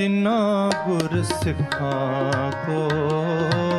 ਤਿਨਾ ਗੁਰ ਸਿੱਖਾਂ ਕੋ।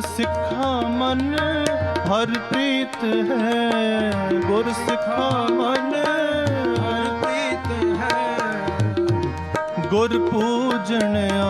ਸਿੱਖਾ ਮਨ ਹਰ ਪ੍ਰੀਤ ਹੈ। ਗੁਰ ਸਿੱਖਾ ਮਨ ਹਰ ਪ੍ਰੀਤ ਹੈ। ਗੁਰ ਪੂਜਣਿਆ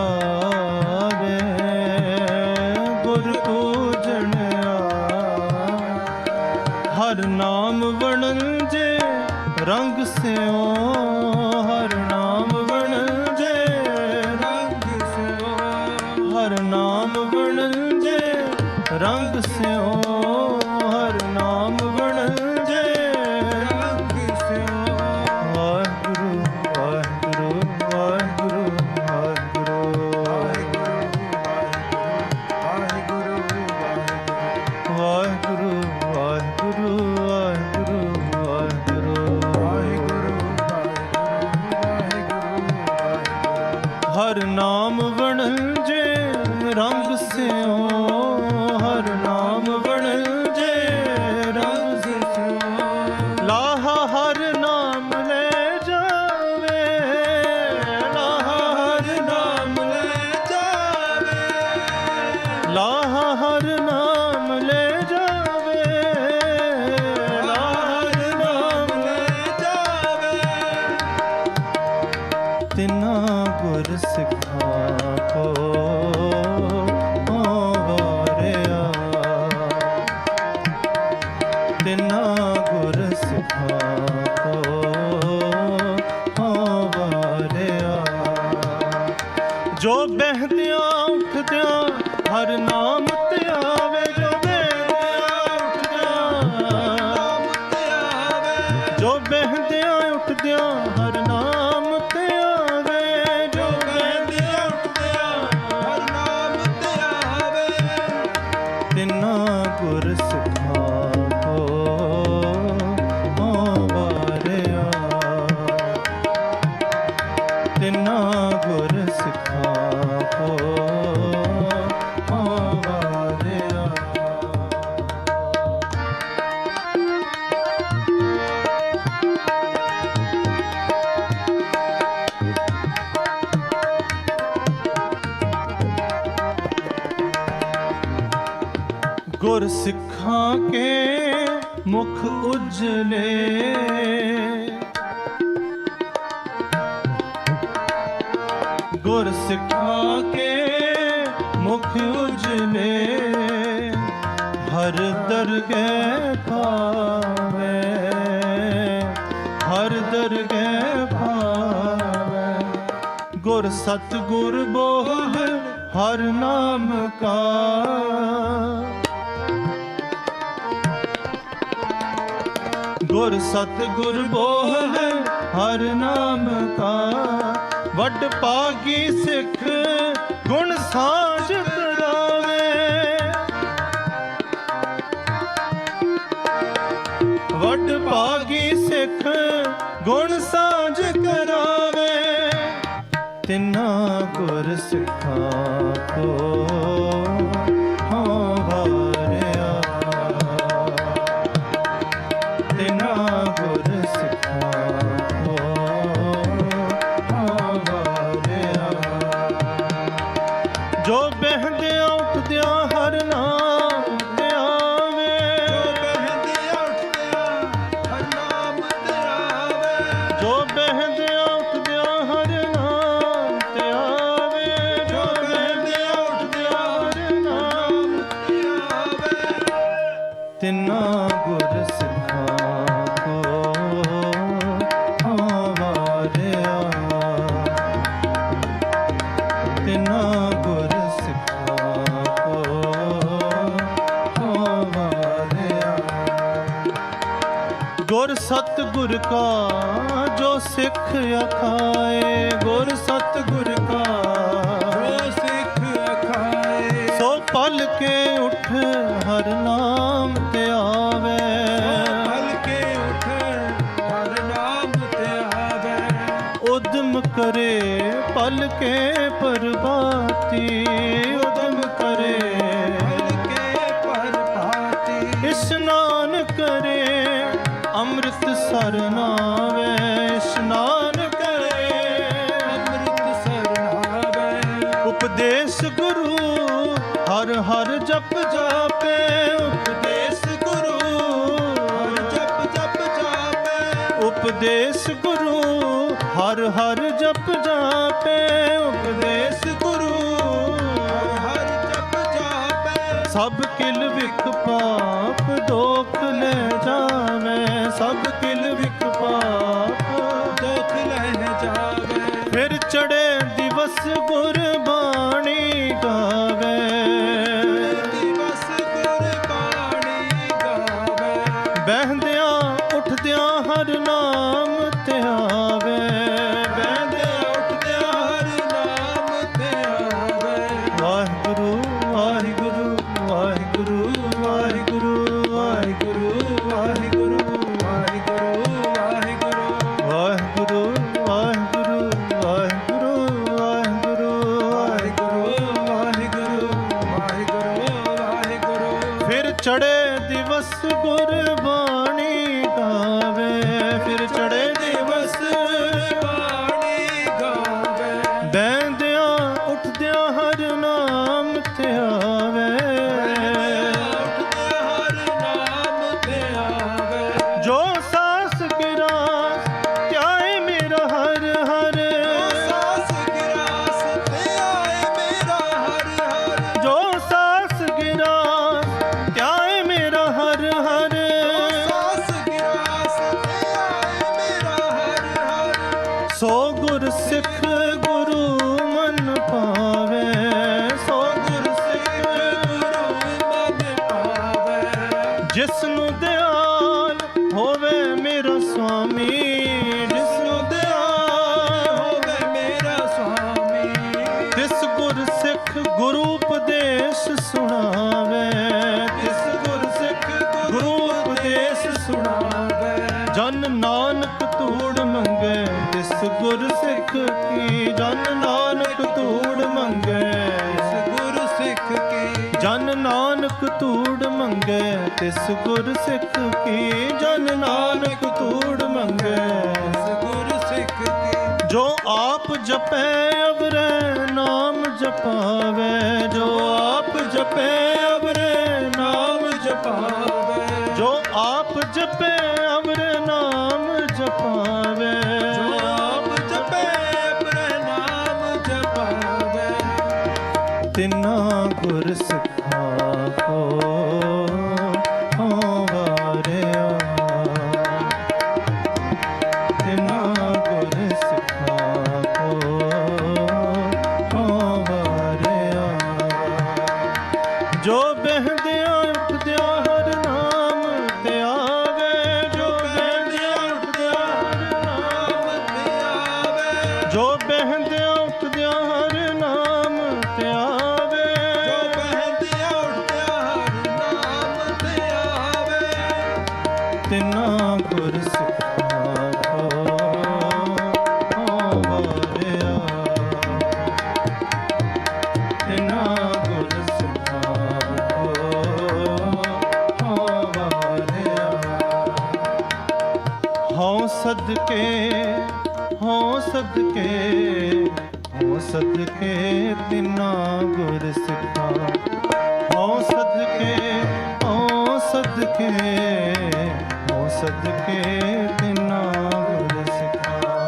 ਗੁਰ ਸਿੱਖਾਂ ਕੇ ਮੁਖ ਉਜਲੇ। ਗੁਰ ਸਿੱਖਾਂ ਕੇ ਮੁਖ ਉਜਲੇ। ਹਰ ਦਰਗਹਿ ਭਾਵੇ, ਹਰ ਦਰਗਹਿ ਭਾਵੇ। ਗੁਰ ਸਤ ਗੁਰ ਹਰ ਨਾਮ ਕਾ। ਗੁਰ ਸਤਗੁਰ ਬੋਹ ਹੈ, ਹਰ ਨਾਮ ਕਾ। ਵੱਡ ਪਾਗੀ ਸਿੱਖ ਗੁਣ ਸਾਜ ਤਰਾਵੇ ਵੱਡ ਪਾਗੀ ਸਿੱਖ ਗੁਣ ਸਾਜ ਕਰਾਵੇ। ਤਿੰਨਾ ਗੁਰ ਸਿਖਾ ਕੋ। ਗੁਰ ਸਤ ਗੁਰ ਕਾ ਜੋ ਸਿੱਖ ਅਖਾਏ ਗੁਰ ਸਤ ਗੁਰ ਕਾ ਜੋ ਸਿੱਖ ਅਖਾਏ। ਸੋ ਪਲ ਕੇ ਉਠ ਹਰ ਨਾਮ ਤੇ ਆਵੇ। ਪਲ ਕੇ ਉਠ ਹਰ ਨਾਮ ਤੇ ਆਵੇ। ਉਦਮ ਕਰੇ ਪਲ ਕੇ ਪਰਬਾਤੀ ਉਪਦੇਸ਼ ਗੁਰੂ, ਹਰ ਹਰ ਜਪ ਜਾਪੇ। ਉਪਦੇਸ਼ ਗੁਰੂ, ਹਰ ਜਪ ਜਪ ਜਾਪੇ। ਉਪਦੇਸ਼ ਗੁਰੂ, ਹਰ ਹਰ ਜਪ ਜਾਪੇ। ਉਪਦੇਸ਼ ਗੁਰੂ, ਹਰ ਹਰ ਜਪ ਜਾਪੇ। ਸਭ ਕਿਲ ਵਿਖ ਪਾਪ, ਦੋਖ ਲੈ ਜਾਵੇ। ਸਭ ਕਿਲ ਵਿਖ ਪਾਪ, ਦੁਖ ਲੈ ਜਾਵੇ। ਫਿਰ ਚੜੇ ਦਿਵਸ ਗੁਰਬਾਣੀ ਜਿਸ ਨੂੰ ਦਿਆਲ ਹੋਵੇ ਮੇਰਾ ਸੁਆਮੀ ਜਿਸ ਨੂੰ ਦਿਆਲ ਹੋਵੇ ਮੇਰਾ ਸੁਆਮੀ। ਤਿਸ ਗੁਰ ਸਿੱਖ ਗੁਰੂ ਉਪਦੇਸ਼ ਸੁਣਾਵੇ ਤਿਸ ਗੁਰ ਸਿੱਖ ਗੁਰੂ ਉਪਦੇਸ਼ ਸੁਣਾਵੇ। ਜਨ ਨਾਨਕ ਧੂੜ ਮੰਗੇ ਤਿਸ ਗੁਰ ਸਿੱਖ ਕੀ ਜਨ ਨਾਨਕ ਧੂੜ ਮੰਗੇ। ਗੁਰੂ ਸਿੱਖ ਕੀ ਜਨ ਨਾਨਕ ਧੂੜ ਮੰਗੇ ਤਿਸ ਗੁਰ ਸਿੱਖ ਕੀ ਜਨ ਨਾਨਕ ਧੂੜ ਮੰਗੇ। ਗੁਰੂ ਸਿੱਖ ਕੀ ਜੋ ਆਪ ਜਪੈ ਅਵਰੇ ਨਾਮ ਜਪਾਵੇ। ਜੋ ਆਪ ਜਪੈ ਅਵਰੇ ਨਾਮ ਜਪਾਵੇ। ਜੋ ਆਪ ਜਪੈ ਅਵਰੇ ਨਾਮ ਜਪਾਵੇ। ਜੋ ਆਪ ਜਪੇ ਨਾਮ ਜਪਾਵੇ। ਤਿਨਾ ਗੁਰ ਸਿੱਖਾ ਸਦਕੇ, ਹੋ ਸਦਕੇ ਹਉ ਸਦਕੇ ਤਿਨਾ ਗੁਰ ਸਿੱਖਾ। ਹਉ ਸਦਕੇ ਹਉ ਸਦਕੇ ਹਉ ਸਦਕੇ ਤਿਨਾ ਗੁਰ ਸਿੱਖਾ।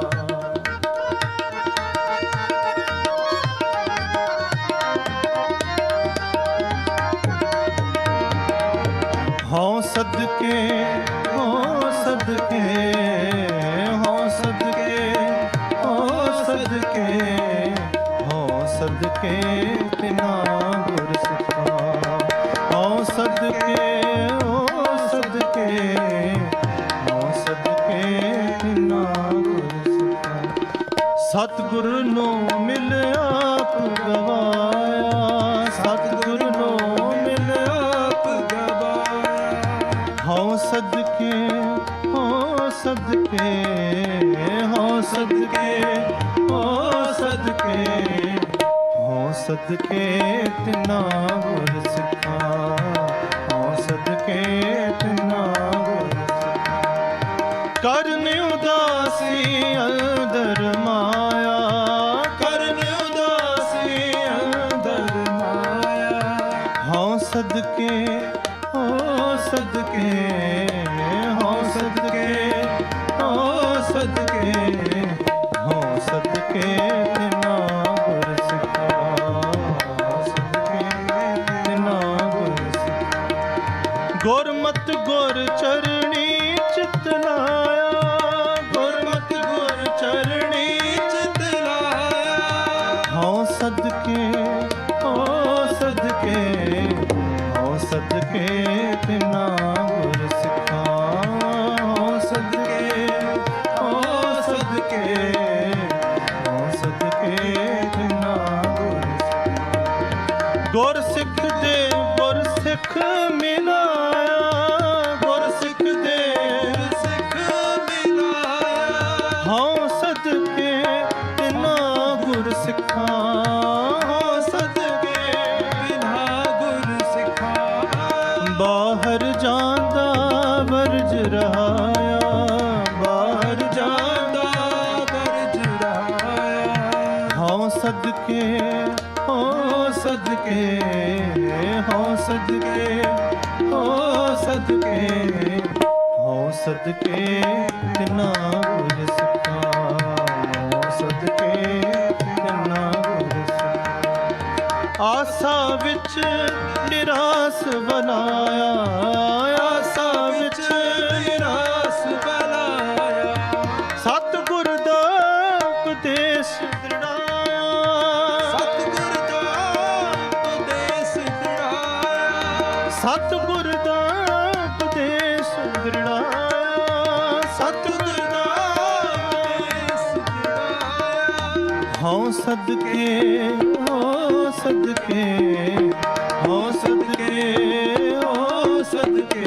ਹਉ ਸਦਕੇ ਹਉ ਸਦਕੇ ਸਤਿਗੁਰ ਨੂੰ ਮਿਲ ਆਪ ਗਵਾਇਆ। ਸਤਿਗੁਰ ਨੂੰ ਮਿਲ ਆਪ ਗਵਾਇਆ। ਹਉ ਸਦਕੇ ਹਉ ਸਦਕੇ ਹਉ ਸਦਕੇ ਹਉ ਸਦਕੇ। ਹਉ ਸਦਕੇ ਤਿਨਾ ਗੁਰ ਸਿਖਾ ਹਉ ਸਦਕੇ ਤਿਨਾ ਗੁਰ ਸਿਖਾ ਕਰਨ ਉਦਾਸੀ ਅੰਦਰ ਮਾਇਆ ਸਦਕੇ ਹਉ ਸਦਕੇ। ਸਿੱਖ ਮਿਲਾਇਆ ਸਦਕੇ ਹਉ ਸਦਕੇ ਹਉ ਸਦਕੇ, ਹੋ ਸਦਕੇ ਤਿਨਾ ਗੁਰ ਸਿਖਾ ਹਉ ਸਦਕੇ ਤਿਨਾ ਗੁਰ ਸਿਖਾ ਆਸਾ ਵਿੱਚ ਨਿਰਾਸ ਬਨਾਇਆ ਆਸਾ ਵਿੱਚ ਨਿਰਾਸ ਬਲਾਇਆ ਸਤਿਗੁਰ ਦਾ ਉਪਦੇਸ਼ ਦ੍ਰਿੜਾ ਸਤਿਗੁਰ ਦਾ ਉਪਦੇਸ਼ ਦ੍ਰਿੜਾਇਆ ਸਤਿਗੁਰ ਦਾ ਉਪਦੇਸ਼ ਦ੍ਰਿੜਾਇਆ ਹਉ ਸਦਕੇ ਹਉ ਸਦਕੇ ਹਉ ਸਦਕੇ ਹਉ ਸਦਕੇ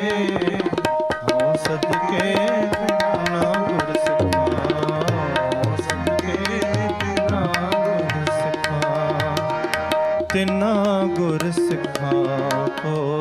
ਹਉ ਸਦਕੇ ਗੁਰ ਸਿਖਾ ਹਉ ਗੁਰ ਸਿਖਾ, ਤਿਨਾ ਗੁਰ ਸਿਖਾ ਕੋ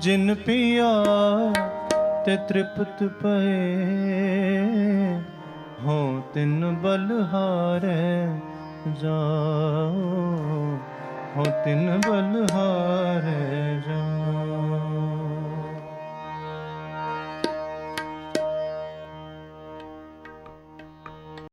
ਜਿਨ ਪਿਆ ਤੇ ਤ੍ਰਿਪਤ ਪਏ ਹੋ ਤਿਨ ਬਲਹਾਰੇ ਜਾਓ ਹੋ ਤਿਨ ਬਲਹਾਰੇ ਜਾਓ।